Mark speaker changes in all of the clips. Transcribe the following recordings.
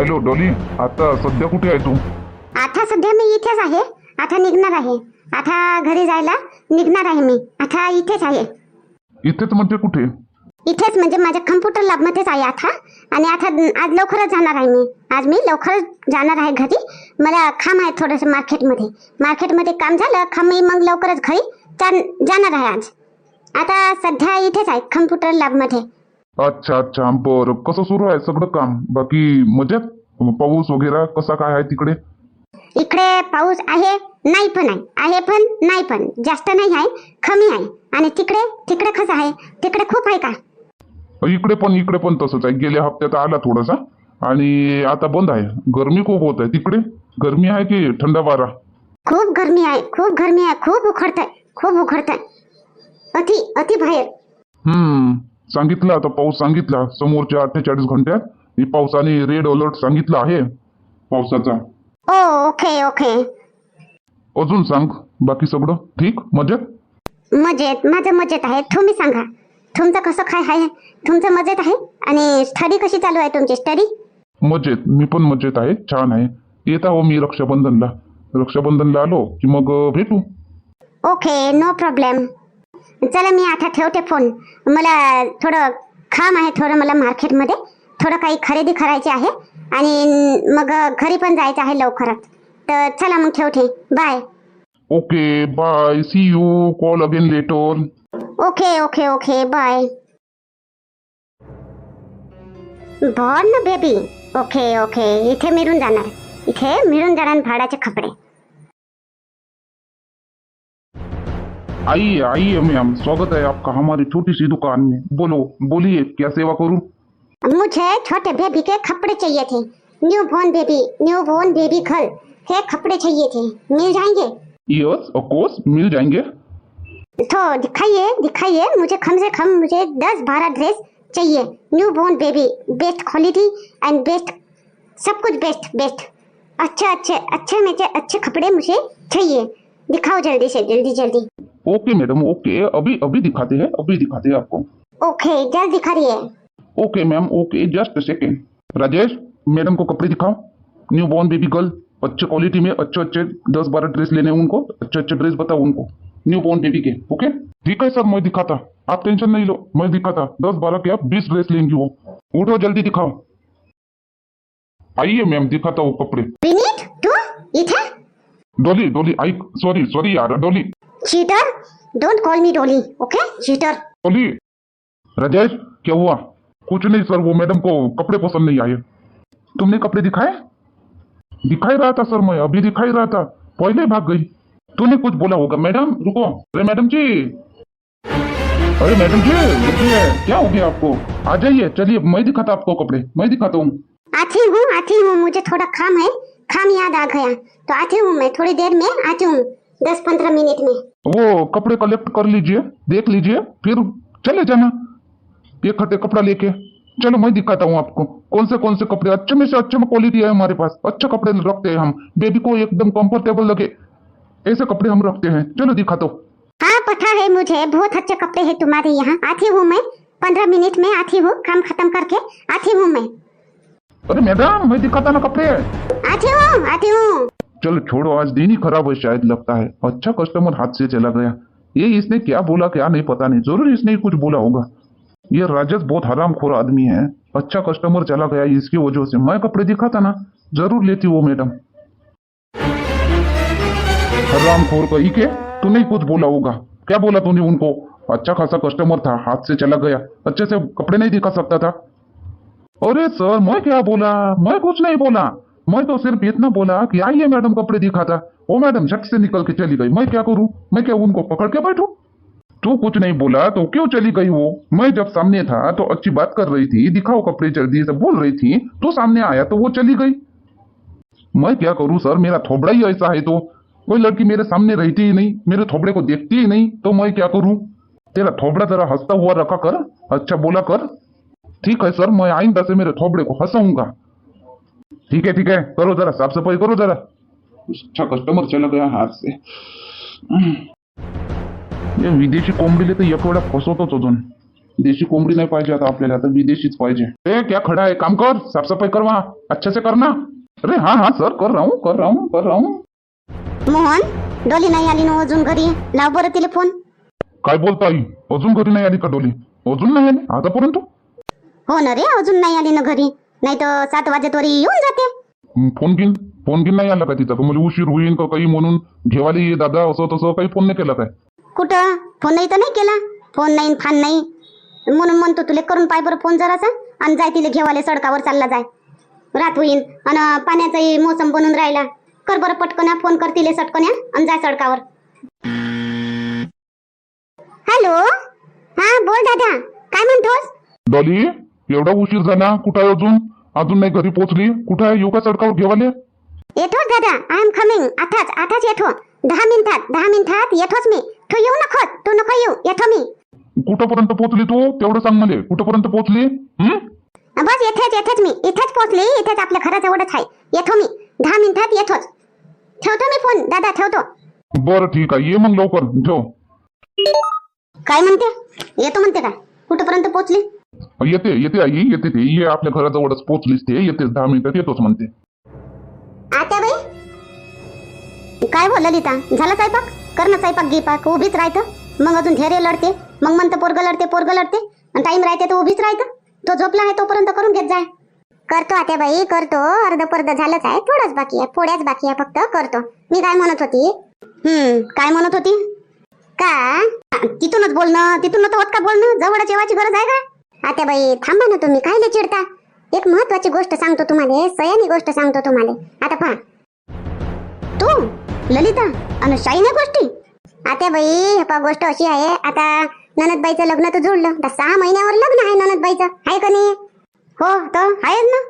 Speaker 1: Hello Dolly आता सध्या कुठे आहे तू?
Speaker 2: आता सध्या मी इथेच आहे. आता निघणार आहे. आता घरी जायला निघणार आहे मी. आता इथेच आहे.
Speaker 1: इथेच म्हणजे कुठे?
Speaker 2: इथेच म्हणजे माझ्या कम्प्युटर लॅबमध्येच आहे आता. आणि आता आज लवकरच जाणार आहे मी. आज मी लवकरच जाणार आहे घरी. मला काम आहे थोडंसं मार्केटमध्ये. मार्केटमध्ये काम झालं का मी मग लवकरच घरी जाणार आहे आज. आता सध्या इथेच आहे कम्प्युटर लॅबमध्ये
Speaker 1: अच्छा अच्छा. बरं. कसं सुरू आहे सगळं काम? बाकी मजेत पाऊस वगैरे कसा काय आहे तिकडे?
Speaker 2: इकडे पाऊस आहे नाही पण आहे. आहे पण नाही पण. जास्त नाही आहे कमी आहे. आणि तिकडे तिकडे कसं आहे? तिकडे खूप आहे का?
Speaker 1: इकडे पण इकडे पण तसंच आहे. गेल्या हप्त्यात आला थोडासा. आणि आता बंद आहे. गरमी खूप होत आहे. तिकडे गरमी आहे की थंडा वारा?
Speaker 2: खूप गरमी आहे. खूप गरमी आहे. खूप उखडतंय. खूप उखडतंय. अति अति बाहेर.
Speaker 1: हम्म सांगितलं आता पाऊस सांगितला समोरच्या अठ्ठेचाळीस घंट्यात ही पावसाने रेड अलर्ट सांगितलं आहे पावसाचा.
Speaker 2: ओ ओके ओके
Speaker 1: अजून सांग बाकी सगळं ठीक? मजेत?
Speaker 2: मजेत माझं मजेत आहे. तुम्ही सांगा तुमचं कसं काय आहे? तुमचं मजेत आहे? आणि स्टडी कशी चालू आहे तुमची स्टडी
Speaker 1: मजेत मी पण मजेत आहे छान आहे. येत आहो मी रक्षाबंधनला. रक्षाबंधनला आलो की मग भेटू.
Speaker 2: ओके नो प्रॉब्लेम चला मी आता ठेवते फोन. मला थोडं काम आहे थोडं मला मार्केटमध्ये. थोडं काही खरेदी करायची आहे. आणि मग घरी पण जायचं आहे लवकरच. तर चला मग ठेवते. Bye
Speaker 1: okay bye see you call again later
Speaker 2: okay okay okay bye born baby okay okay इथे मिळून जाणार. इथे मिळून जाणार भाड्याचे कपडे.
Speaker 1: आइए आइए मैम स्वागत है आपका हमारी छोटी सी दुकान में। बोलो बोलिए क्या सेवा करूँ?
Speaker 2: मुझे छोटे बेबी के कपड़े चाहिए थे। New born baby new born baby girl के कपड़े चाहिए थे। मिल जाएँगे?
Speaker 1: यस ऑफ़ कोर्स मिल जाएँगे।
Speaker 2: तो दिखाइए दिखाइए मुझे कम से कम मुझे दस बारह ड्रेस चाहिए। New born baby best quality and best सब कुछ बेस्ट बेस्ट अच्छे अच्छे अच्छे में अच्छे कपड़े मुझे चाहिए। दिखाओ जल्दी से जल्दी जल्दी।
Speaker 1: ओके मैडम ओके अभी अभी दिखाते हैं अभी दिखाते हैं आपको।
Speaker 2: ओके जल्द दिखा रही है?
Speaker 1: Okay ma'am okay just second Rajesh madam को कपड़े दिखाओ। न्यू बॉर्न बेबी गर्ल अच्छे क्वालिटी में अच्छे अच्छे दस बारह ड्रेस लेने उनको। अच्छे अच्छे ड्रेस बताओ उनको। न्यू बॉर्न बेबी के ओके ठीक है सर मैं दिखाता। आप टेंशन नहीं लो मैं दिखाता। दस बारह के आप बीस ड्रेस लेंगी वो। उठो जल्दी दिखाओ। आइए मैम दिखाता हूँ कपड़े। डोली डोली आई सॉरी सॉरी यार डोली।
Speaker 2: चीटर डोंट कॉल मी डोली ओके चीटर
Speaker 1: डोली राजेश क्या हुआ? कुछ नहीं सर वो मैडम को कपड़े पसंद नहीं आए। तुमने कपड़े दिखाए? दिखाई रहा था सर मैं अभी दिखाई रहा था। पहले भाग गई। तूने कुछ बोला होगा मैडम रुको। अरे मैडम जी। अरे मैडम जी रुकिए क्या हो गया आपको? आ जाइए चलिए मैं दिखाता आपको कपड़े मैं दिखाता हूँ।
Speaker 2: आती हूँ आती हूँ मुझे थोड़ा काम है काम याद आ गया। तो आती हूँ मैं थोड़ी देर में आती हूँ दस पंद्रह मिनट में।
Speaker 1: वो कपड़े कलेक्ट कर लीजिए देख लीजिए फिर चले जाना। एक खट्टे कपड़ा लेके। चलो मैं दिखाता हूँ आपको। कौन से कौन से कपड़े? अच्छे में से अच्छे में क्वालिटी है हमारे पास। अच्छे कपड़े रखते हैं हम। बेबी को एकदम कंफर्टेबल लगे। ऐसे कपड़े हम रखते हैं। चलो दिखा दो
Speaker 2: हाँ पता है मुझे। बहुत अच्छे कपड़े हैं तुम्हारे यहाँ। आती हूँ मैं। पंद्रह मिनट में आती हूँ। काम खत्म करके आती हूँ मैं।
Speaker 1: अरे मैडम मैं दिखाता ना कपड़े।
Speaker 2: आती हूँ आती हूँ।
Speaker 1: चलो छोड़ो, आज दिन ही खराब है शायद लगता है। अच्छा कस्टमर हाथ से चला गया। ये इसने क्या बोला, क्या नहीं, पता नहीं। ज़रूर इसने कुछ बोला होगा। ये राजस बहुत हराम खोर आदमी है। अच्छा कस्टमर चला गया इसकी वजह से। मैं कपड़े दिखाता ना, ज़रूर लेती वो मैडम। हराम खोर का के तूने कुछ बोला होगा। क्या बोला तूने उनको? अच्छा खासा कस्टमर था, हाथ से चला गया। अच्छे से कपड़े नहीं दिखा सकता था। अरे सर, मैं क्या बोला? मैं कुछ नहीं बोला। मैं तो सिर्फ़ इतना बोला कि आइए मैडम कपड़े दिखाता वो मैडम, झट से निकल के चली गई। मैं क्या करूँ? मैं क्या उनको पकड़ के बैठूं? तू कुछ नहीं बोला तो क्यों चली गई वो मैं जब सामने था तो अच्छी बात कर रही थी। दिखाओ कपड़े जल्दी से। बोल रही थी तो सामने आया तो वो चली गई। मैं क्या करूँ, सर? मेरा थोबड़ा ही ऐसा है तो। कोई लड़की मेरे सामने रहती ही नहीं, मेरे थोबड़े को देखती ही नहीं तो मैं क्या करूँ? तेरा थोबड़ा जरा हंसता हुआ रखा कर। अच्छा बोला कर। ठीक है, सर, मैं आइंदा से मेरे थोबड़े को हंसाऊँगा। ठीक है ठीक है। करो जरा साफ़ सफ़ाई करो जरा। अच्छा कस्टमर चला गया हाथ से। ये विदेशी कोंबडीले तर एक वेळा फसवतोच अजून. देशी कोंबडी नाही पाहिजे आता आपल्याला आता विदेशीच पाहिजे. ए क्या खडा आहे? काम कर साफसफाई करवा अच्छा से करना अरे हाँ हाँ सर कर रहा हूँ कर रहा हूँ कर रहा हूँ.
Speaker 2: मोहन डोली नाही आली ना अजून घरी? लाव बरं तिला फ़ोन
Speaker 1: काय बोलता आई? अजून घरी नाही आली का डोली? अजून नाही आली? आतापर्यंत?
Speaker 2: हो ना रे अजून नाही आली ना घरी. नाही तर सात वाजेतोरी येऊन जाते.
Speaker 1: फोन घेईन. फोन घेऊन नाही आला का तिचा उशीर होईन का काही म्हणून? घेवायला ये दादा असं तसं काही फोन नाही केला काय?
Speaker 2: कुठं? फोन नाही तर नाही केला. फोन नाही फान नाही. म्हणून म्हणतो तुले करून पाय बरं फोन जरासा आणि जाय तिला घेवाले सडकावर चालला जाय. रात होईन आणि पाण्याचाही मोसम बनून राहिला. कर बरं पटकन फोन कर तिले सटकन्या आणि जाय सडकावर. हॅलो? हा बोल दादा. काय म्हणतोस?
Speaker 1: डॉली? एवढा उशीर झाला? कुठं आहे अजून? अजून नाही घरी पोहोचली? कुठं आहे? येऊ का सडकावर घेवाले?
Speaker 2: येतोच दादा आय एम कमिंग आताच आताच येतो दहा मिनिटात दहा मिनिटात येतोच मी. तू येऊ नको तू नको येऊ. येतो मी.
Speaker 1: कुठंपर्यंत पोहोचली तू? तेवढं सांग मला. कुठंपर्यंत पोहोचली? हं?
Speaker 2: बस येथेच येथेच मी. इथेच पोहोचली. इथेच आपल्या घराजवळच आहे. येतो मी. दहा मिनिटात येतोच ठेवतो मी फोन. दादा ठेवतो.
Speaker 1: बरं ठीक आहे. ये मग लवकर. ठेव.
Speaker 2: काय म्हणते? येतो म्हणते काय? कुठपर्यंत पोहोचली?
Speaker 1: येते येते आई येते ते. ये आपल्या घराजवळच पोहोचलीस ते येतेच दहा मिनिटात येतोच म्हणते.
Speaker 2: आता बाई? काय हो ललिता झाला स्वयंपाक? कर ना स्वयंपाक गिपाक उभीच राहतं मग अजून धैर्य लढते. मग म्हणतं पोरग लढते पोरग लढते. आणि टाइम राहते तर उभीच राहतं तो झोपला आहे तोपर्यंत करून घेत जाय करतो आता बाई करतो. अर्ध पर्ध झालंच आहे. थोडंच बाकी आहे. पोळ्याच बाकी आहे फक्त. करतो. मी काय म्हणत होती? हम्म काय म्हणत होती? का? तिथूनच बोलणं तिथून होत का बोलणं? जवळच येवाची गरज आहे का? आता बाई थांबा ना तुम्ही कायले चिडता? एक महत्वाची गोष्ट सांगतो तुम्हाला सयानी गोष्ट सांगतो तुम्हाला. आता पहा. तू ललिता आणि शाईने गोष्टी? आता बाई हे पहा गोष्ट अशी आहे आता ननदबाईचं लग्न तर जुळलं आता सहा महिन्यावर लग्न आहे ननदबाईचं. आहे का नाही? हो तर आहेच ना?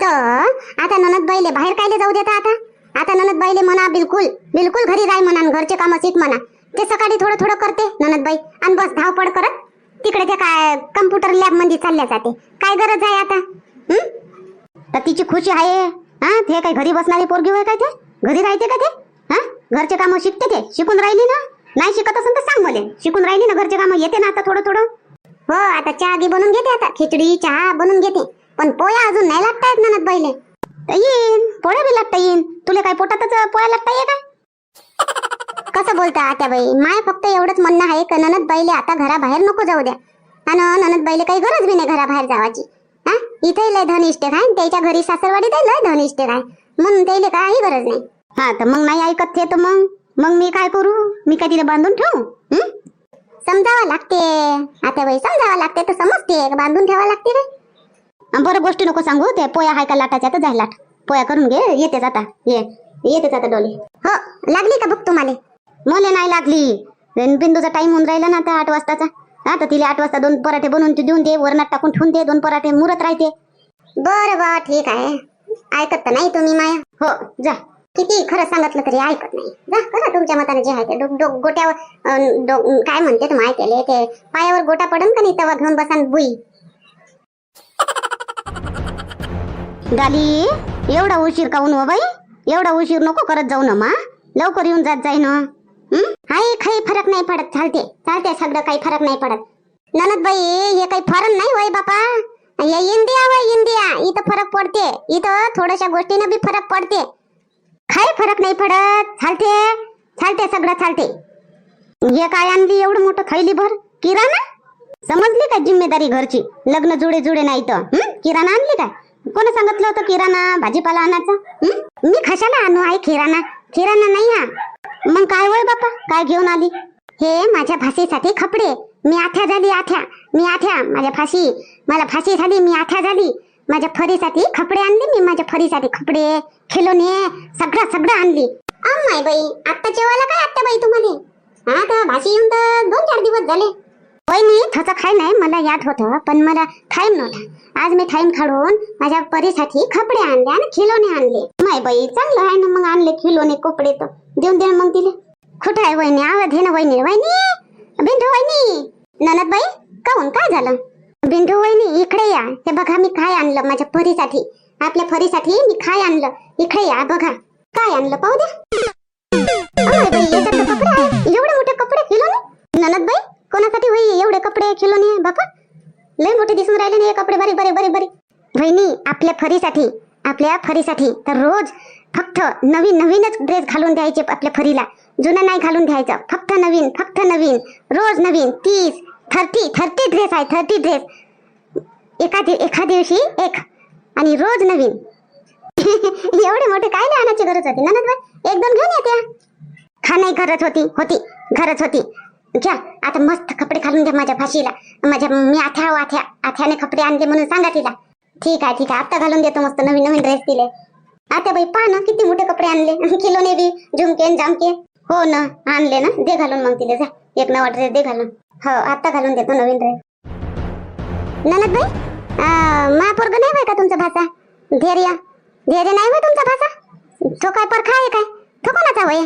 Speaker 2: तर आता ननदबाईले बाहेर कायले जाऊ देता आता? आता ननदबाईले म्हणा बिलकुल बिलकुल घरी राह म्हणा घरचे कामं शिक म्हणा. ते सकाळी थोडं थोडं करते ननदबाई. आणि बस धावपळ करत तिकडे ते काय कम्प्युटर लॅबमध्ये चालल्या जाते. काय गरज आहे आता? तर तिची खुशी आहे. हा ते काय घरी बसणारी पोरगी होय काय ते? घरी राहते का ते? हा? घरचे कामं शिकते ते? शिकून राहिली ना? नाही शिकत असेल तर सांग मला. शिकून राहिली ना घरचे कामं? येते ना आता थोडं थोडं हो आता चहा गी बनवून घेते आता. खिचडी चहा बनवून घेते. पण पोया अजून नाही लागता येत ननद पहिले तर येईन. पोळ्या बी लागता येईन. तुला काय पोटातच पोळ्या लागता ये का? कसं बोलता आत्याबाई माय फक्त एवढंच म्हणणं आहे का ननद बाईले आता घराबाहेर नको जाऊ द्या. आणि ननद बाईले काही गरज बी नाही घराबाहेर जावाची. हा? इथे लय धन इष्टेक आहे त्याच्या घरी सासरवाडीत लय धन इष्टेक आहे म्हणून त्याला काही गरज नाही. हा तर मग नाही ऐकत ते तर मग? मग मी काय करू? मी काय तिला बांधून ठेवू? समजावं लागते. आत्याबाई समजावं लागते तर समजते. बांधून ठेवावं लागते रे बरं गोष्टी नको सांगू ते पोया हाय का लाटाच्या तर जाय लाट. पोया करून घे येतेच आता ये येतेच आता डोली. हो लागली का बघ तुम्हाला? मला नाही लागली. बिंदूचा टाइम होऊन राहिला ना आता आठ वाजताचा. हा तर तिला आठ वाजता दोन पराठे बनवून ते देऊन दे वरणात टाकून ठेवून दे दोन पराठे मुरत राहते. बरं बा ठीक आहे. ऐकत तर नाही तुम्ही माया. हो जा. किती खरं सांगितलं तरी ऐकत नाही. जा करा तुमच्या मताने जे आहे ते. डो- डो- गोट्यावर काय म्हणते तुम्ही ऐकले ते पायावर गोटा पडन का नाही तेव्हा घेऊन बसान बुई? गाली एवढा उशीर काऊन हो बाई? एवढा उशीर नको करत जाऊ ना मा. लवकर येऊन जात जाय ना हं? हाय काही फरक नाही पडत. चालते चालते सगळं काही फरक नाही पडत. ननद बाई हे काही फरक नाही वय बापा. हे इंडिया वय इंडिया इथं फरक पडते. इथं थोड्याशा गोष्टीनं बी फरक पडते. काही फरक नाही पडत. चालते चालते सगळं चालते. हे काय आणली एवढं मोठं थैली भर किराणा? समजली का जिम्मेदारी घरची? लग्न जुडे जुडे नाही तर किराणा आणली काय? कोण सांगितलं होतं किराणा? भाजीपाला आणायचा? मी कशाला आणू आहे किराणा? किराणा नाही हा. मग काय होय बापा? काय घेऊन आली? हे माझ्या भाषेसाठी कपडे मी आठ्या झाली आठ्या मी आठ्या माझ्या फाशी. मला फाशी झाली मी आठ्या झाली. माझ्या फरीसाठी कपडे आणले मी माझ्या फरीसाठी कपडे खेलोने सगळं सगळं आणली. अम्माय बाई आत्ता जेवायला काय आत्ता बाई तुम्हाला? हा तर भाषी येऊन तर दोन चार दिवस झाले. वहिनी थचा खाय नाही मला याद होतं पण मला थाईम नव्हता. आज मी थाईम खाडून माझ्या परीसाठी कपडे आणले आणि खिलोने आणले. माय बाई चांगलं आहे ना मग आणले खिलोने कपडे तर. देऊन दे मग दिले कुठं आहे वहिनी? आवाज घे ना वहिनी. वहिनी! बिंदू वहिनी! ननद बाई काऊन काय झालं? बिंदू वहिनी इकडे या. हे बघा मी काय आणलं माझ्या परीसाठी. आपल्या परीसाठी मी काय आणलं? इकडे या बघा. काय आणलं पाहू द्या. कपडे एवढे मोठे कपडे किलो ननद बाई कोणासाठी होई एवढे कपडे खिलोने बापा लय मोठे दिसून राहिले ना हे कपडे बरे बरे बरे बरे वहिनी आपल्या फरीसाठी आपल्या फरीसाठी तर रोज फक्त नवीन नवीनच ड्रेस घालून द्यायचे आपल्या फरीला. जुना नाही घालून द्यायचं. फक्त नवीन फक्त नवीन रोज नवीन तीस थर्टी थर्टी ड्रेस आहे थर्टी ड्रेस एका एका दिवशी एक आणि रोज नवीन. एवढे मोठे काय नाही आणायची गरज होती? ननद एक दोन घेऊन येते हा नाही गरज होती होती गरज होती. घ्या आता मस्त कपडे घालून घ्या माझ्या भाशीला माझ्या मी आथ्या हो आथ्या आथ्याने कपडे आणले म्हणून सांगा तिला. ठीक आहे ठीक आहे आता घालून देतो मस्त नवीन नवीन ड्रेस दिले आता बाई पहा ना किती मोठे कपडे आणले. किलोने बी झुमके जामके हो ना आणले ना. दे घालून मग तिला जा. एक नवा ड्रेस दे घालून. हो आता घालून देतो नवीन ड्रेस ननद बाई महापोरग नाही बाय का तुमचा भाषा धैर्य. धैर्य नाही बाय तुमचा भाषा तो काय परखा आहे काय? तो कोणाचा वय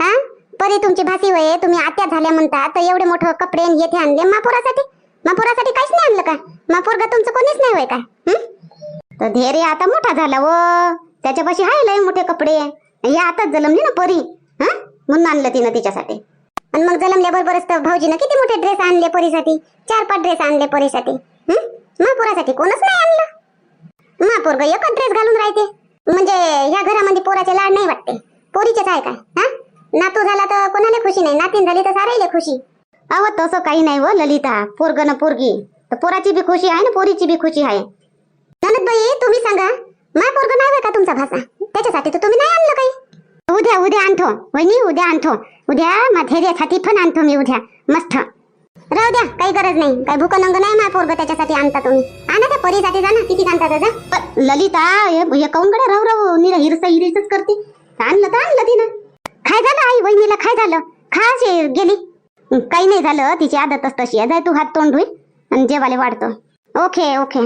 Speaker 2: हा परी तुमची भासी होय तुम्ही आत्या झाल्या म्हणता तर एवढे मोठं कपडे येथे आणले. मापुरासाठी मापुरासाठी काहीच नाही आणलं का? मापोरगा तुमचं कोणीच नाही होय का? तर धैर्य आता मोठा झाला व. त्याच्यापाशी आहे लय मोठे कपडे. हे आताच जलमली ना परी. हा? म्हणून आणलं तिनं तिच्यासाठी. आणि मग जलमल्याबरोबरच तर भाऊजीनं किती मोठे ड्रेस आणले परीसाठी? चार पाच ड्रेस आणले परीसाठी. हं? महापुरासाठी कोणच नाही आणलं. महापोरग एकच ड्रेस घालून राहते. म्हणजे ह्या घरामध्ये पोराचे लाड नाही वाटते. पोरीचेच आहे काय नातू झाला तर कोणाला खुशी नाही? नातीन झाली तर सारायला खुशी. अहो तसं काही नाही व ललिता. पोरग न पोरगी. तर पोराची बी खुशी आहे ना पोरीची बी खुशी आहे. ननद बाई तुम्ही सांगा. मा पोरग नाही का तुमचा भाषा त्याच्यासाठी तर तुम्ही नाही आणलं काही. उद्या उद्या आणतो. वहिनी उद्या आणतो. उद्या माझ्यासाठी पण आणतो मी उद्या. मस्त. राहू द्या काही गरज नाही. काही भूकनंग नाही मा पोरग त्याच्यासाठी आणता तुम्ही. आणा त्या परीसाठी जा ना. किती आणता त्याचा ललिता हे हे काऊन कडे राहू राहू निरा हिरसा हिरीच करते? आणलं तर आणलं तिनं. काय झालं आई? वहिनीला काय झालं? खास गेली? काही नाही झालं तिची आदतच तशी आहे. तू हात तोंड धुई आणि जेवाले वाढतो. Okay okay